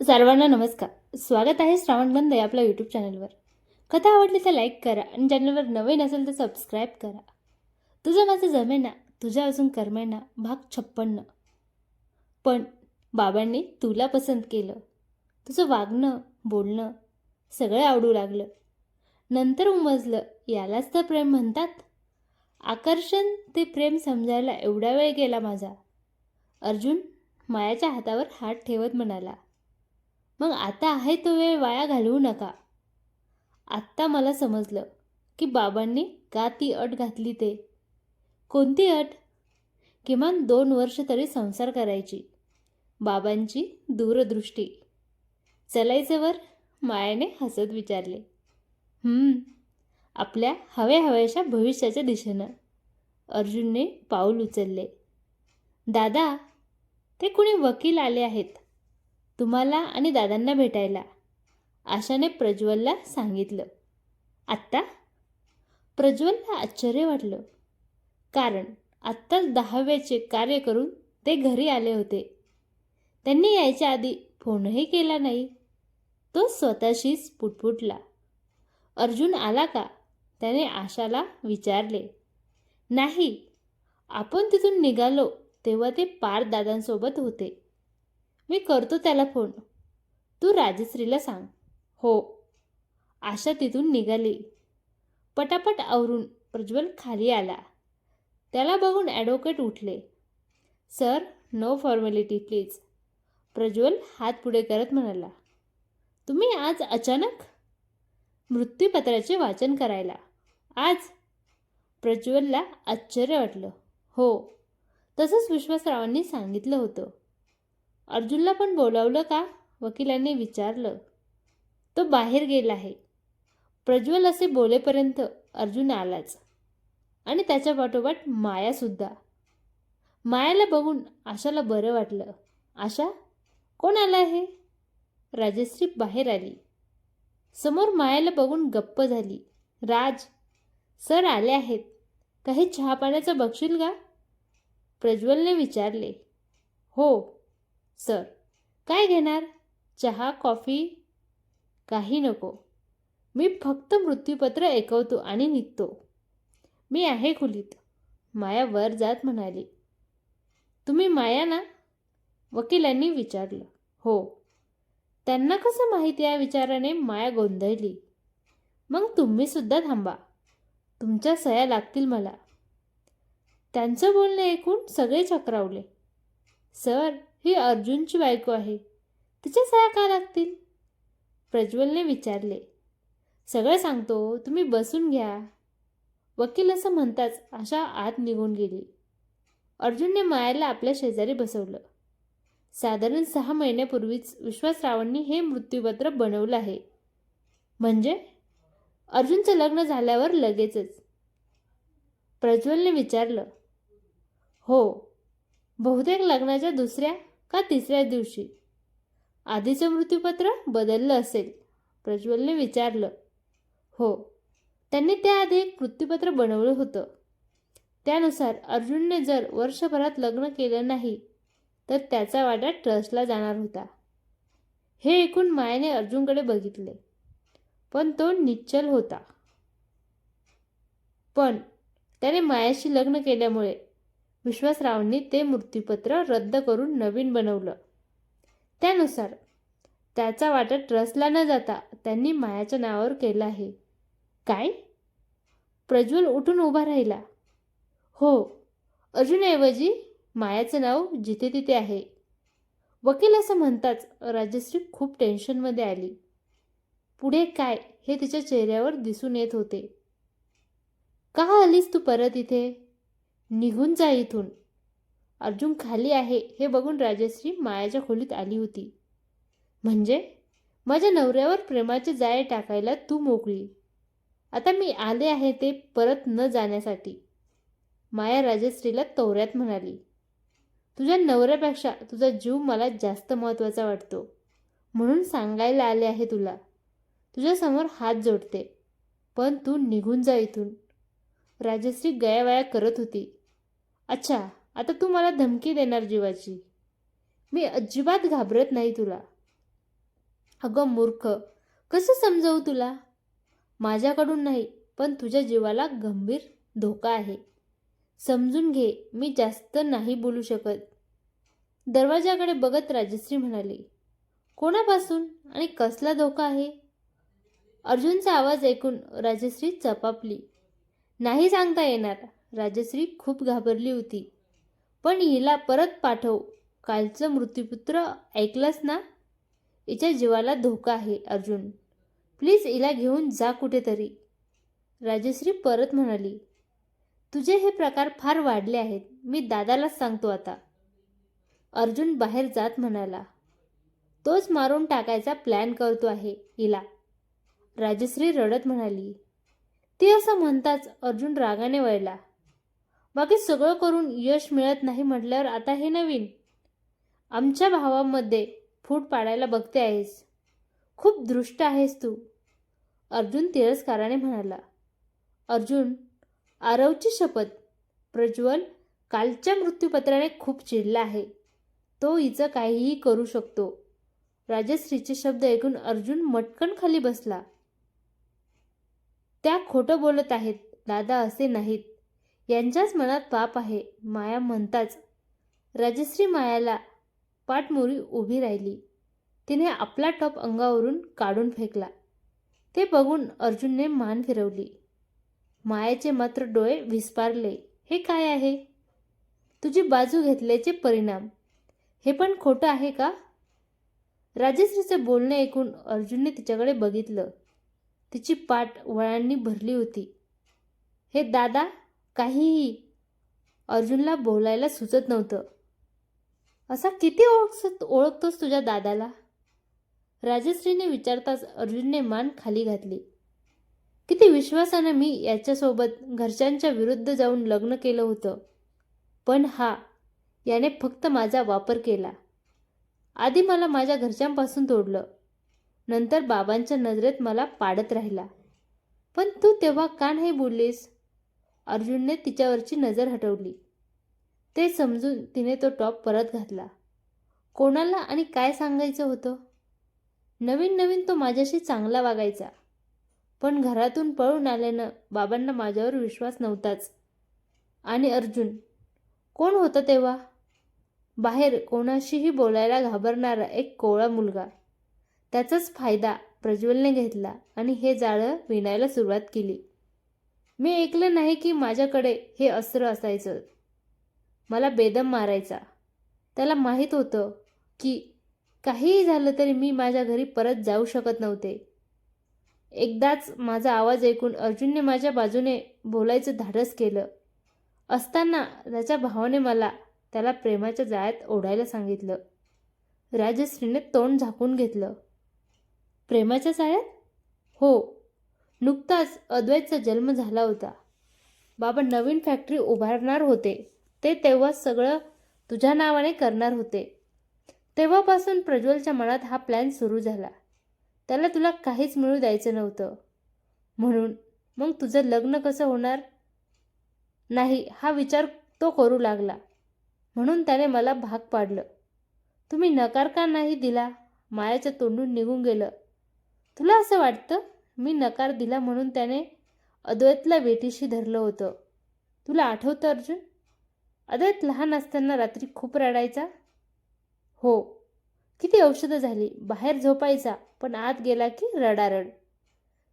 सर्वांना नमस्कार. स्वागत आहे श्रावण बंद या आपल्या यूट्यूब चॅनलवर कथा आवडली तर लाईक करा आणि चॅनलवर नवीन असेल तर सबस्क्राईब करा. तुझं माझं जमेना तुझ्या अजून कर्मेना भाग छप्पन्न. पण बाबांनी तुला पसंत केलं. तुझं वागणं बोलणं सगळं आवडू लागलं. नंतर उमजलं यालाच तर प्रेम म्हणतात. आकर्षण ते प्रेम समजायला एवढा वेळ गेला माझा. अर्जुन मायाच्या हातावर हात ठेवत म्हणाला मग आता आहे तो वेळ वाया घालवू नका. आत्ता मला समजलं की बाबांनी का ती अट घातली ते. कोणती अट? किमान दोन वर्ष तरी संसार करायची. बाबांची दूरदृष्टी. चलायचं वर मायाने हसत विचारले. आपल्या हवे हव्याशा भविष्याच्या दिशेनं. अर्जुनने पाऊल उचलले. दादा ते कुणी वकील आले आहेत? तुम्हाला आणि दादांना भेटायला. आशाने प्रज्वलला सांगितलं. आत्ता? प्रज्वलला आश्चर्य वाटलं. कारण आत्ताच दहाव्याचे कार्य करून ते घरी आले होते. त्यांनी यायच्या आधी फोनही केला नाही. तो स्वतःशीच पुटपुटला. अर्जुन आला का? त्याने आशाला विचारले. नाही आपण तिथून निघालो तेव्हा ते पार दादांसोबत होते. मी करतो त्याला फोन. तू राजश्रीला सांग. हो. आशा तिथून निघाली. पटापट आवरून प्रज्वल खाली आला. त्याला बघून ॲडव्होकेट उठले. Sir no formality please. Prajwal हात पुढे करत म्हणाला. तुम्ही आज अचानक? मृत्यूपत्राचे वाचन करायला. आज? प्रज्वलला आश्चर्य वाटलं. हो. तसंच विश्वासरावांनी सांगितलं होतं. अर्जुनला पण बोलावलं का? वकिलाने विचारलं. तो बाहेर गेला आहे. प्रज्वल असे बोलेपर्यंत अर्जुन आलाच. आणि त्याच्या पाठोपाठ मायासुद्धा मायाला बघून आशाला बरं वाटलं. आशा कोण आला आहे? राजश्री बाहेर आली. समोर मायाला बघून गप्प झाली. राज सर आले आहेत. काही चहा पाण्याचं बघशील का? प्रज्वलने विचारले. हो सर काय घेणार? चहा कॉफी? काही नको. मी फक्त मृत्यूपत्र ऐकवतो आणि निघतो. मी आहे खुलीत. माया वर जात म्हणाली. तुम्ही माया ना? वकिलांनी विचारलं. हो. त्यांना कसं माहिती या विचाराने माया गोंधळली? मग तुम्हीसुद्धा थांबा. तुमच्या सया लागतील मला. त्यांचं बोलणं ऐकून सगळे चक्रावले. सर ही अर्जुनची बायको आहे. तिच्या सह्या का लागतील? प्रज्वलने विचारले. सगळं सांगतो तुम्ही बसून घ्या. वकील असं म्हणताच आशा आत निघून गेली. अर्जुनने मायाला आपल्या शेजारी बसवलं. साधारण सहा महिन्यापूर्वीच विश्वासरावांनी हे मृत्यूपत्र बनवलं आहे. म्हणजे? अर्जुनचं लग्न झाल्यावर लगेचच. प्रज्वलने विचारलं. हो. बहुतेक लग्नाच्या दुसऱ्या का तिसऱ्या दिवशी? आधीचं मृत्यूपत्र बदललं असेल प्रज्वलने विचारलं. हो त्यांनी त्याआधी एक मृत्यूपत्र बनवलं होतं. त्यानुसार अर्जुनने जर वर्षभरात लग्न केलं नाही तर त्याचा वाटा ट्रस्टला जाणार होता. हे ऐकून मायाने अर्जुनकडे बघितले. पण तो निश्चल होता. पण त्याने मायाशी लग्न केल्यामुळे विश्वासरावांनी ते मृत्यूपत्र रद्द करून नवीन बनवलं. त्यानुसार त्याचा वाटा ट्रस्टला न जाता त्यांनी मायाच्या नावावर केला आहे. काय? प्रज्वल उठून उभा राहिला. हो अर्जुनऐवजी मायाचं नाव जिथे तिथे आहे. वकील असं म्हणताच राजश्री खूप टेन्शनमध्ये आली. पुढे काय हे तिच्या चेहऱ्यावर दिसून येत होते. का आलीस तू परत इथे? निघून जा इथून. अर्जुन खाली आहे. हे बघून राजश्री मायाच्या खोलीत आली होती. म्हणजे? माझ्या नवऱ्यावर प्रेमाचे जाळे टाकायला तू मोकळी. आता मी आले आहे ते परत न जाण्यासाठी. माया राजश्रीला तवऱ्यात म्हणाली. तुझ्या नवऱ्यापेक्षा तुझा जीव मला जास्त महत्त्वाचा वाटतो. म्हणून सांगायला आले आहे तुला. तुझ्यासमोर हात जोडते. पण तू निघून जा इथून. राजश्री गयावया करत होती. अच्छा आता तू मला धमकी देणार जीवाची. मी अजिबात घाबरत नाही तुला. अगं मूर्ख कसं समजावू तुला? माझ्याकडून नाही पण तुझ्या जीवाला गंभीर धोका आहे. समजून घे मी जास्त नाही बोलू शकत. दरवाजाकडे बघत राजश्री म्हणाली कोणापासून आणि कसला धोका आहे? अर्जुनचा आवाज ऐकून राजश्री चपापली नाही सांगता येणार. राजश्री खूप घाबरली होती. पण हिला परत पाठव. कालचं मृत्यूपुत्र ऐकलंस ना? हिच्या जीवाला धोका आहे अर्जुन. प्लीज हिला घेऊन जा कुठेतरी. राजश्री परत म्हणाली तुझे हे प्रकार फार वाढले आहेत. मी दादालाच सांगतो आता. अर्जुन बाहेर जात म्हणाला तोच मारून टाकायचा प्लॅन करतो आहे हिला. राजश्री रडत म्हणाली ती असं म्हणताच अर्जुन रागाने वळला. बाकी सगळं करून यश मिळत नाही म्हटल्यावर आता हे नवीन. आमच्या भावामध्ये फूट पाडायला बघते आहेस. खूप दृष्ट आहेस तू. अर्जुन तिरस्काराने म्हणाला. अर्जुन आरवची शपथ. प्रज्वल कालच्या मृत्यूपत्राने खूप चिडला आहे. तो हिचं काहीही करू शकतो. राजश्रीचे शब्द ऐकून अर्जुन मटकन खाली बसला. त्या खोटं बोलत आहेत. दादा असे नाहीत. यांच्याच मनात पाप आहे. माया म्हणताच राजश्री मायाला पाठमोरी उभी राहिली. तिने आपला टॉप अंगावरून काढून फेकला. ते बघून अर्जुनने मान फिरवली. मायाचे मात्र डोळे विस्पारले. हे काय आहे? तुझी बाजू घेतल्याचे परिणाम. हे पण खोटं आहे का? राजश्रीचे बोलणे ऐकून अर्जुनने तिच्याकडे बघितलं. तिची पाठ वळांनी भरली होती. हे दादा काहीही अर्जुनला बोलायला सुचत नव्हतं. असा किती ओळख ओळखतोस तुझ्या दादाला? राजश्रीने विचारताच अर्जुनने मान खाली घातली. किती विश्वासानं मी याच्यासोबत घरच्यांच्या विरुद्ध जाऊन लग्न केलं होतं. पण हा याने फक्त माझा वापर केला. आधी मला माझ्या घरच्यांपासून तोडलं. नंतर बाबांच्या नजरेत मला पाडत राहिला. पण तू तेव्हा का नाही बोललीस? अर्जुनने तिच्यावरची नजर हटवली. ते समजून तिने तो टॉप परत घातला. कोणाला आणि काय सांगायचं होतं? नवीन नवीन तो माझ्याशी चांगला वागायचा. पण घरातून पळून आल्यानं बाबांना माझ्यावर विश्वास नव्हताच. आणि अर्जुन कोण होता तेव्हा? बाहेर कोणाशीही बोलायला घाबरणारा एक कोवळा मुलगा. त्याचाच फायदा प्रज्वलने घेतला आणि हे जाळं विणायला सुरुवात केली. मी ऐकलं नाही की माझ्याकडे हे अस्त्र असायचं. मला बेदम मारायचा. त्याला माहीत होतं की काहीही झालं तरी मी माझ्या घरी परत जाऊ शकत नव्हते. एकदाच माझा आवाज ऐकून अर्जुनने माझ्या बाजूने बोलायचं धाडस केलं. असताना त्याच्या भावाने मला त्याला प्रेमाच्या जाळ्यात ओढायला सांगितलं. राजश्रीने तोंड झाकून घेतलं. प्रेमाच्या जाळ्यात? हो नुकताच अद्वैतचा जन्म झाला होता. बाबा नवीन फॅक्टरी उभारणार होते. ते तेव्हा सगळं तुझ्या नावाने करणार होते. तेव्हापासून प्रज्वलच्या मनात हा प्लॅन सुरू झाला. त्याला तुला काहीच मिळू द्यायचं नव्हतं. म्हणून मग तुझं लग्न कसं होणार? नाही हा विचार तो करू लागला. म्हणून त्याने मला भाग पाडलं. तुम्ही नकार का नाही दिला? मायाच्या तोंडून निघून गेलं. तुला असं वाटतं? मी नकार दिला म्हणून त्याने अद्वैतला वेटीशी धरलं होतं. तुला आठवतं अर्जुन? अद्वैत लहान असताना रात्री खूप रडायचा? हो. किती औषधं झाली? बाहेर झोपायचा पण आत गेला की रडारड.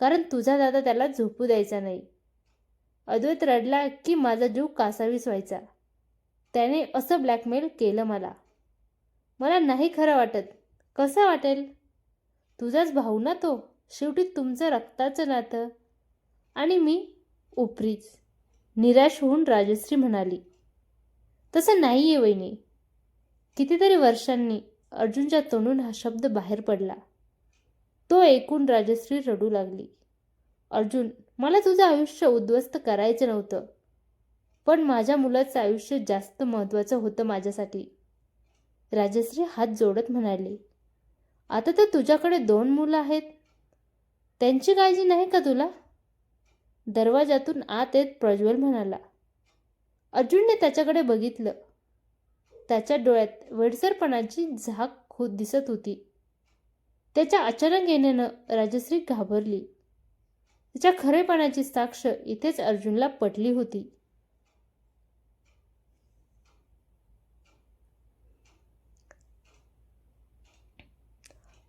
कारण तुझा दादा त्याला झोपू द्यायचा नाही. अद्वैत रडला की माझा जीव कासावीस व्हायचा. त्याने असं ब्लॅकमेल केलं मला. मला नाही खरं वाटत. कसं वाटेल? तुझाच भाऊ ना तो? शेवटी तुमचं रक्ताचं नातं. आणि मी उपरीच निराश होऊन राजश्री म्हणाली तसं नाही आहे वहिनी. कितीतरी वर्षांनी अर्जुनच्या तोंडून हा शब्द बाहेर पडला. तो ऐकून राजश्री रडू लागली. अर्जुन मला तुझं आयुष्य उद्ध्वस्त करायचं नव्हतं. पण माझ्या मुलाचं आयुष्य जास्त महत्त्वाचं होतं माझ्यासाठी. राजश्री हात जोडत म्हणाली आता तर तुझ्याकडे दोन मुलं आहेत. त्यांची काळजी नाही का तुला? दरवाजातून आत येत प्रज्वल म्हणाला. अर्जुनने त्याच्याकडे बघितलं. त्याच्या डोळ्यात वेडसरपणाची झाक खूप दिसत होती. त्याच्या अचानक येण्यानं राजश्री घाबरली. तिच्या खरेपणाची साक्ष इथेच अर्जुनला पटली होती.